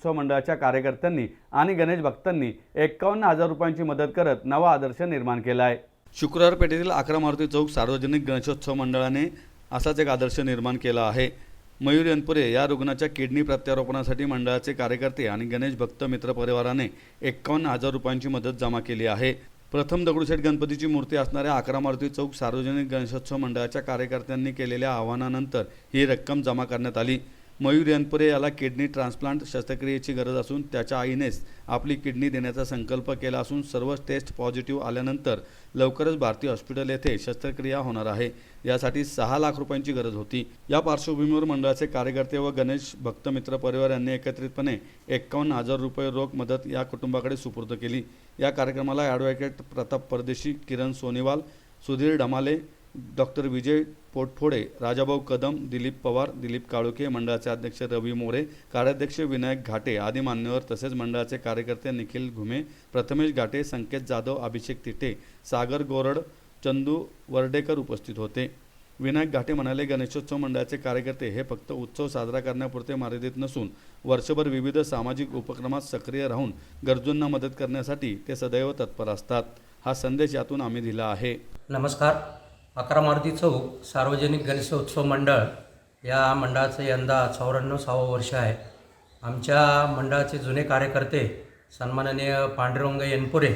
उत्सव मंडळाच्या कार्यकर्त्यांनी आणि गणेश भक्तांनी एक्कावन्न हजार रुपयांची मदत करत नवा आदर्श निर्माण केला आहे शुक्रवार पेठेतील अकरा मारुती चौक सार्वजनिक गणेशोत्सव मंडळाने असाच एक आदर्श निर्माण केला आहे. मयूर यनपुरे या रुग्णाच्या किडनी प्रत्यारोपणासाठी मंडळाचे कार्यकर्ते आणि गणेश भक्त मित्र परिवाराने एक्कावन्न हजार रुपयांची मदत जमा केली आहे. प्रथम दगडूशेठ गणपतीची मूर्ती असणाऱ्या अकरा मारुती चौक सार्वजनिक गणेशोत्सव मंडळाच्या कार्यकर्त्यांनी केलेल्या आवाहनानंतर ही रक्कम जमा करण्यात आली. मयूर यनपुरे याला किडनी ट्रान्सप्लांट शस्त्रक्रियेची गरज असून त्याच्या आईनेच आपली किडनी देण्याचा संकल्प केला असून सर्व टेस्ट पॉझिटिव्ह आल्यानंतर लवकरच भारतीय हॉस्पिटल येथे शस्त्रक्रिया होणार आहे. यासाठी सहा लाख रुपयांची गरज होती. या पार्श्वभूमीवर मंडळाचे कार्यकर्ते व गणेश भक्त मित्र परिवार यांनी एकत्रितपणे एक्कावन्न हजार रुपये रोख मदत या कुटुंबाकडे सुपूर्द केली. या कार्यक्रमाला ॲडव्होकेट प्रताप परदेशी किरण सोनेवाल सुधीर ढमाले डॉक्टर विजय पोटफोडे राजाभाऊ कदम दिलीप पवार दिलीप काळुके मंडळाचे अध्यक्ष रवी मोरे कार्याध्यक्ष विनायक घाटे आदी मान्यवर तसेच मंडळाचे कार्यकर्ते निखिल घुमे प्रथमेश घाटे संकेत जाधव अभिषेक तिटे सागर गोरड चंदू वर्डेकर उपस्थित होते. विनायक घाटे म्हणाले गणेशोत्सव मंडळाचे कार्यकर्ते हे फक्त उत्सव साजरा करण्यापुरते मर्यादित नसून वर्षभर विविध सामाजिक उपक्रमात सक्रिय राहून गरजूंना मदत करण्यासाठी ते सदैव तत्पर असतात. हा संदेश यातून आम्ही दिला आहे. नमस्कार. अकरा मारुती चौक सार्वजनिक गणेशोत्सव मंडळ. या मंडळाचं यंदा चौऱ्याण्णवसावं वर्ष आहे. आमच्या मंडळाचे जुने कार्यकर्ते सन्माननीय पांडुरंग येनपुरे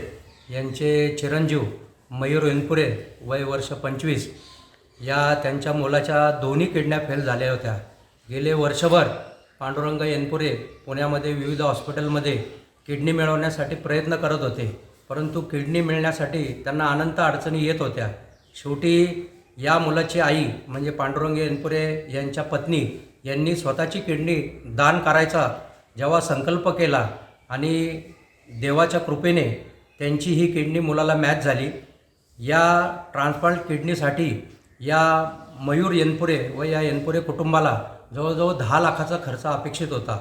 यांचे चिरंजीव मयूर एनपुरे वय वर्ष पंचवीस. या त्यांच्या मुलाच्या दोन्ही किडण्या फेल झाल्या होत्या. गेले वर्षभर पांडुरंग येनपुरे पुण्यामध्ये विविध हॉस्पिटलमध्ये किडनी मिळवण्यासाठी प्रयत्न करत होते. परंतु किडनी मिळण्यासाठी त्यांना अनंत अडचणी येत होत्या. शेवटी या मुलाची आई म्हणजे पांडुरंग एनपुरे यांच्या पत्नी यांनी स्वतःची किडनी दान करायचा जेव्हा संकल्प केला आणि देवाच्या कृपेने त्यांची ही किडनी मुलाला मॅच झाली. या ट्रान्सप्लांट किडनीसाठी या मयूर येनपुरे व या येनपुरे कुटुंबाला जवळजवळ दहा लाखाचा खर्च अपेक्षित होता.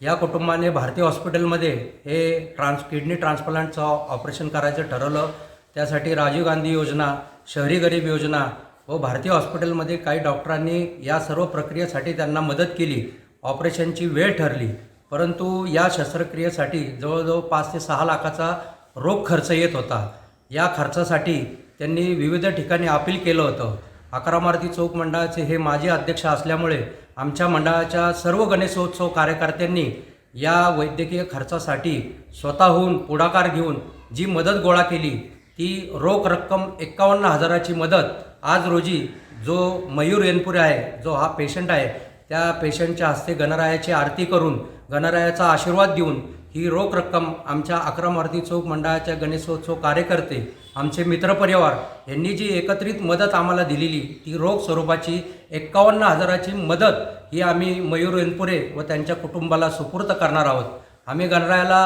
या कुटुंबाने भारतीय हॉस्पिटलमध्ये हे ट्रान्स किडनी ट्रान्सप्लांटचं ऑपरेशन करायचं ठरवलं. त्यासाठी राजीव गांधी योजना शहरी गरीब योजना व भारतीय हॉस्पिटलमध्ये काही डॉक्टरांनी या सर्व प्रक्रियेसाठी त्यांना मदत केली ऑपरेशनची वेळ ठरली. परंतु या शस्त्रक्रियेसाठी जवळजवळ पाच ते सहा लाखाचा रोख खर्च येत होता. या खर्चासाठी त्यांनी विविध ठिकाणी अपील केलं होतं. अकरा मारुती चौक मंडळाचे हे माजी अध्यक्ष असल्यामुळे आमच्या मंडळाच्या सर्व गणेशोत्सव कार्यकर्त्यांनी या वैद्यकीय खर्चासाठी स्वतःहून पुढाकार घेऊन जी मदत गोळा केली ती रोख रक्कम एक्कावन्न हजाराची मदत आज रोजी जो मयूर येनपुरे आहे जो हा पेशंट आहे त्या पेशंटच्या हस्ते गणरायाची आरती करून गणरायाचा आशीर्वाद देऊन ही रोख रक्कम आमच्या अकरा मारुती चौक मंडळाच्या गणेशोत्सव कार्यकर्ते आमचे मित्रपरिवार यांनी जी एकत्रित मदत आम्हाला दिलेली ती रोख स्वरूपाची एक्कावन्न हजाराची मदत ही आम्ही मयूर येनपुरे व त्यांच्या कुटुंबाला सुपूर्त करणार आहोत. आम्ही गणरायाला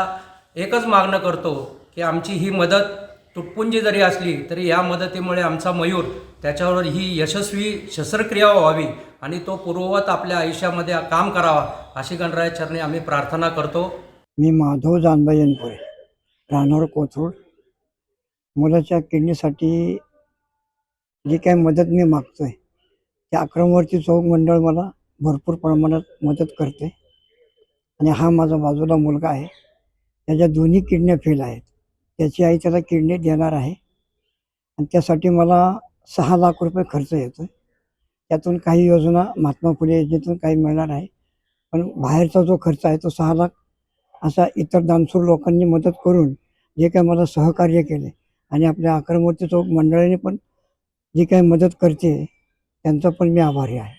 एकच मागणं करतो की आमची ही मदत तुटपुंजी जरी असली तरी या मदतीमुळे आमचा मयूर त्याच्यावर ही यशस्वी शस्त्रक्रिया व्हावी आणि तो पूर्ववत आपल्या आयुष्यामध्ये काम करावा अशी गणराय चरणी आम्ही प्रार्थना करतो. मी माधव जानबाई जनपुरे राहणार कोथरूड. मुलाच्या किडनीसाठी जी काही मदत मी मागतोय त्या अक्रमवर्ती चौक मंडळ मला भरपूर प्रमाणात मदत करते. आणि हा माझा बाजूला मुलगा आहे. त्याच्या दोन्ही किडन्या फेल आहेत. त्याची आई त्याला किडनी देणार आहे. आणि त्यासाठी मला सहा लाख रुपये खर्च येतो त्यातून काही योजना महात्मा फुले योजनेतून काही मिळणार आहे. पण बाहेरचा जो खर्च आहे तो सहा लाख असा इतर दानसूर लोकांनी मदत करून जे काही मला सहकार्य केले आणि आपल्या आक्रमूर्ती चौक मंडळाने पण जी काही मदत करते त्यांचा पण मी आभारी आहे.